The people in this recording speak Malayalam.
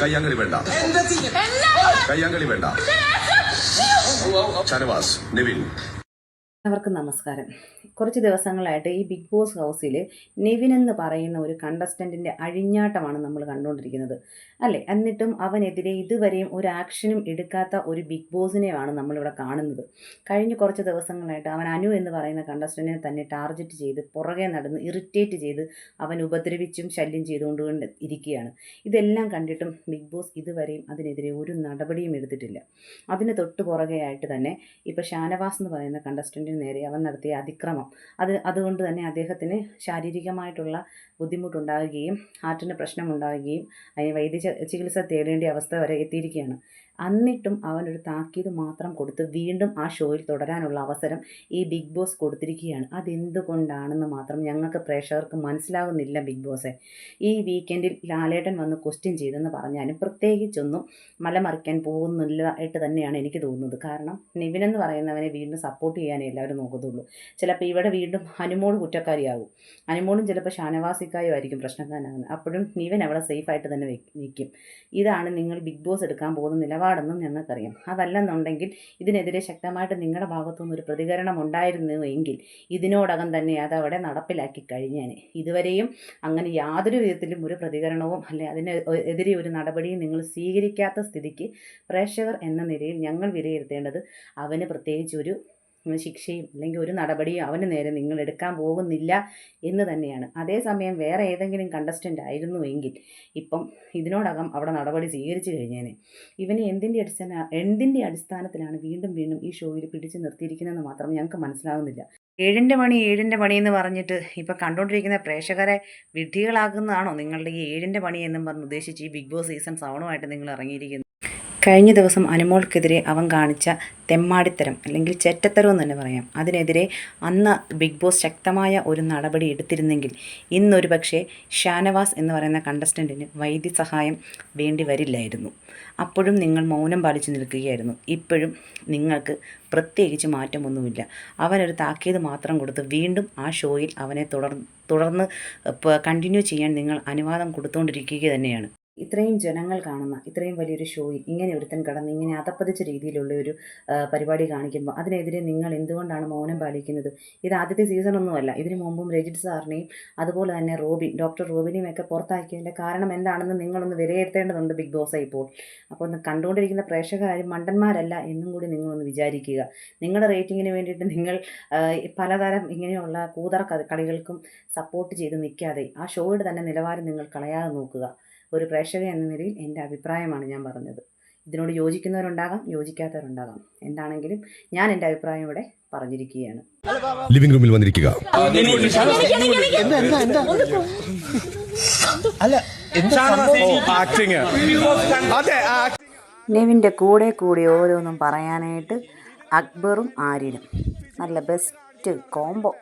കയ്യാങ്കളി വേണ്ട. കയ്യാങ്കളി വേണ്ട. ഷനവാസ് നിവിൻ അവർക്ക് നമസ്കാരം. കുറച്ച് ദിവസങ്ങളായിട്ട് ഈ ബിഗ് ബോസ് ഹൗസിൽ നെവിൻ എന്ന് പറയുന്ന ഒരു കണ്ടസ്റ്റന്റിന്റെ അഴിഞ്ഞാട്ടമാണ് നമ്മൾ കണ്ടുകൊണ്ടിരിക്കുന്നത്. അല്ലേ? എന്നിട്ടും അവനെതിരെ ഇതുവരെയും ഒരു ആക്ഷനും എടുക്കാത്ത ഒരു ബിഗ് ബോസിനെയാണ് നമ്മളിവിടെ കാണുന്നത്. കഴിഞ്ഞ കുറച്ച് ദിവസങ്ങളായിട്ട് അവൻ അനു എന്ന് പറയുന്ന കണ്ടസ്റ്റന്റിനെ തന്നെ ടാർഗറ്റ് ചെയ്ത് പുറകെ നടന്ന് ഇറിറ്റേറ്റ് ചെയ്ത് അവൻ ഉപദ്രവിച്ചും ശല്യം ചെയ്തുകൊണ്ട് കൊണ്ട് ഇരിക്കുകയാണ്. ഇതെല്ലാം കണ്ടിട്ടും ബിഗ് ബോസ് ഇതുവരെയും അതിനെതിരെ ഒരു നടപടിയും എടുത്തിട്ടില്ല. അതിന് തൊട്ട് പുറകെയായിട്ട് തന്നെ ഇപ്പോൾ ഷാനവാസ് എന്ന് പറയുന്ന കണ്ടസ്റ്റന്റിന് നേരെ അവൻ നടത്തിയ അതിക്രമം. അത് അതുകൊണ്ട് തന്നെ അദ്ദേഹത്തിന് ശാരീരികമായിട്ടുള്ള ബുദ്ധിമുട്ടുണ്ടാകുകയും ഹാർട്ടിന് പ്രശ്നമുണ്ടാകുകയും അതിന് വൈദ്യ ചികിത്സ തേടേണ്ട അവസ്ഥ വരെ എത്തിയിരിക്കുകയാണ്. എന്നിട്ടും അവനൊരു താക്കീത് മാത്രം കൊടുത്ത് വീണ്ടും ആ ഷോയിൽ തുടരാനുള്ള അവസരം ഈ ബിഗ് ബോസ് കൊടുത്തിരിക്കുകയാണ്. അതെന്തുകൊണ്ടാണെന്ന് മാത്രം ഞങ്ങൾക്ക് പ്രേക്ഷകർക്ക് മനസ്സിലാകുന്നില്ല ബിഗ് ബോസെ. ഈ വീക്കെൻഡിൽ ലാലേട്ടൻ വന്ന് ക്വസ്റ്റ്യൻ ചെയ്തെന്ന് പറഞ്ഞാലും പ്രത്യേകിച്ചൊന്നും മലമറിക്കാൻ പോകുന്നില്ലായിട്ട് തന്നെയാണ് എനിക്ക് തോന്നുന്നത്. കാരണം നിവിൻ എന്ന് പറയുന്നവനെ വീണ്ടും സപ്പോർട്ട് ചെയ്യാനേ എല്ലാവരും നോക്കത്തുള്ളൂ. ചിലപ്പോൾ ഇവിടെ വീണ്ടും ഹനുമോൾ കുറ്റക്കാരിയാവും ഹനുമോളും ചിലപ്പോൾ ഷാനവാസിക്കായും ആയിരിക്കും പ്രശ്നക്കാരനാകുന്നത്. അപ്പോഴും നിവിൻ അവിടെ സേഫായിട്ട് തന്നെ നിൽക്കും ഇതാണ് നിങ്ങൾ ബിഗ് ബോസ് എടുക്കാൻ പോകുന്ന നിലപാടെന്നും ഞങ്ങൾക്കറിയാം. അതല്ലെന്നുണ്ടെങ്കിൽ ഇതിനെതിരെ ശക്തമായിട്ട് നിങ്ങളുടെ ഭാഗത്തുനിന്ന് ഒരു പ്രതികരണം ഉണ്ടായിരുന്നു എങ്കിൽ ഇതിനോടകം തന്നെ അത് അവിടെ നടപ്പിലാക്കി കഴിഞ്ഞേനെ. ഇതുവരെയും അങ്ങനെ യാതൊരു വിധത്തിലും ഒരു പ്രതികരണവും അല്ലെ അതിനെതിരെ ഒരു നടപടിയും നിങ്ങൾ സ്വീകരിക്കാത്ത സ്ഥിതിക്ക് പ്രേക്ഷകർ എന്ന നിലയിൽ ഞങ്ങൾ വിലയിരുത്തേണ്ടത് അവന് പ്രത്യേകിച്ച് ഒരു ശിക്ഷയും അല്ലെങ്കിൽ ഒരു നടപടിയും അവന് നേരെ നിങ്ങൾ എടുക്കാൻ പോകുന്നില്ല എന്ന് തന്നെയാണ്. അതേസമയം വേറെ ഏതെങ്കിലും കണ്ടസ്റ്റന്റ് ആയിരുന്നു എങ്കിൽ ഇപ്പം ഇതിനോടകം അവിടെ നടപടി സ്വീകരിച്ചു കഴിഞ്ഞേനെ. ഇവന് എന്തിന്റെ അടിസ്ഥാന എന്തിന്റെ അടിസ്ഥാനത്തിലാണ് വീണ്ടും വീണ്ടും ഈ ഷോയിൽ പിടിച്ചു നിർത്തിയിരിക്കുന്നതെന്ന് മാത്രം ഞങ്ങൾക്ക് മനസ്സിലാകുന്നില്ല ഏഴിന്റെ മണി ഏഴിന്റെ മണി എന്ന് പറഞ്ഞിട്ട് ഇപ്പം കണ്ടുകൊണ്ടിരിക്കുന്ന പ്രേക്ഷകരെ വിഡ്ഢികളാക്കുന്നതാണോ നിങ്ങളുടെ ഈ ഏഴിന്റെ മണി എന്നും പറഞ്ഞ് ഉദ്ദേശിച്ച് ഈ ബിഗ് ബോസ് സീസൺ സെവനുമായിട്ട് നിങ്ങൾ ഇറങ്ങിയിരിക്കുന്നത്? കഴിഞ്ഞ ദിവസം അനുമോൾക്കെതിരെ അവൻ കാണിച്ച തെമ്മാടിത്തരം അല്ലെങ്കിൽ ചെറ്റത്തരം എന്ന് തന്നെ പറയാം. അതിനെതിരെ അന്ന് ബിഗ് ബോസ് ശക്തമായ ഒരു നടപടി എടുത്തിരുന്നെങ്കിൽ ഇന്നൊരു പക്ഷേ ഷാനവാസ് എന്ന് പറയുന്ന കണ്ടസ്റ്റന്റിന് വൈദ്യസഹായം വേണ്ടി വരില്ലായിരുന്നു. അപ്പോഴും നിങ്ങൾ മൗനം പാലിച്ചു നിൽക്കുകയായിരുന്നു. ഇപ്പോഴും നിങ്ങൾക്ക് പ്രത്യേകിച്ച് മാറ്റമൊന്നുമില്ല. അവനൊരു താക്കീത് മാത്രം കൊടുത്ത് വീണ്ടും ആ ഷോയിൽ അവനെ തുടർ തുടർന്ന് കണ്ടിന്യൂ ചെയ്യാൻ നിങ്ങൾ അനുവാദം കൊടുത്തുകൊണ്ടിരിക്കുക തന്നെയാണ്. ഇത്രയും ജനങ്ങൾ കാണുന്ന ഇത്രയും വലിയൊരു ഷോയിൽ ഇങ്ങനെ ഒരുത്തൻ കടന്ന് ഇങ്ങനെ അതപ്പതിച്ച രീതിയിലുള്ള ഒരു പരിപാടി കാണിക്കുമ്പോൾ അതിനെതിരെ നിങ്ങൾ എന്തുകൊണ്ടാണ് മൗനം പാലിക്കുന്നത്? ഇത് ആദ്യത്തെ സീസണൊന്നുമല്ല ഇതിനു മുമ്പും രജിത് സാറിനെയും അതുപോലെ തന്നെ റോബിൻ ഡോക്ടർ റോബിനെയും ഒക്കെ പുറത്താക്കിയതിന്റെ കാരണം എന്താണെന്ന് നിങ്ങളൊന്ന് വിലയിരുത്തേണ്ടതുണ്ട് ബിഗ് ബോസ് ഇപ്പോൾ. അപ്പോൾ ഒന്ന് കണ്ടുകൊണ്ടിരിക്കുന്ന പ്രേക്ഷകരും മണ്ടന്മാരല്ല എന്നും കൂടി നിങ്ങളൊന്ന് വിചാരിക്കുക. നിങ്ങളുടെ റേറ്റിങ്ങിന് വേണ്ടിയിട്ട് നിങ്ങൾ പലതരം ഇങ്ങനെയുള്ള കൂതറ കളികൾക്കും സപ്പോർട്ട് ചെയ്ത് നിൽക്കാതെ ആ ഷോയുടെ തന്നെ നിലവാരം നിങ്ങൾ കളയാതെ നോക്കുക. ഒരു പ്രേക്ഷക എന്ന നിലയിൽ എന്റെ അഭിപ്രായമാണ് ഞാൻ പറഞ്ഞത്. ഇതിനോട് യോജിക്കുന്നവരുണ്ടാകാം യോജിക്കാത്തവരുണ്ടാകാം. എന്താണെങ്കിലും ഞാൻ എന്റെ അഭിപ്രായം ഇവിടെ പറഞ്ഞിരിക്കുകയാണ്. ലിവിംഗ് റൂമിൽ വന്നിരിക്കുക. നെവിന്റെ കൂടെ കൂടി ഓരോന്നും പറയാനായിട്ട് അക്ബറും ആര്യനും. നല്ല ബെസ്റ്റ് കോംബോ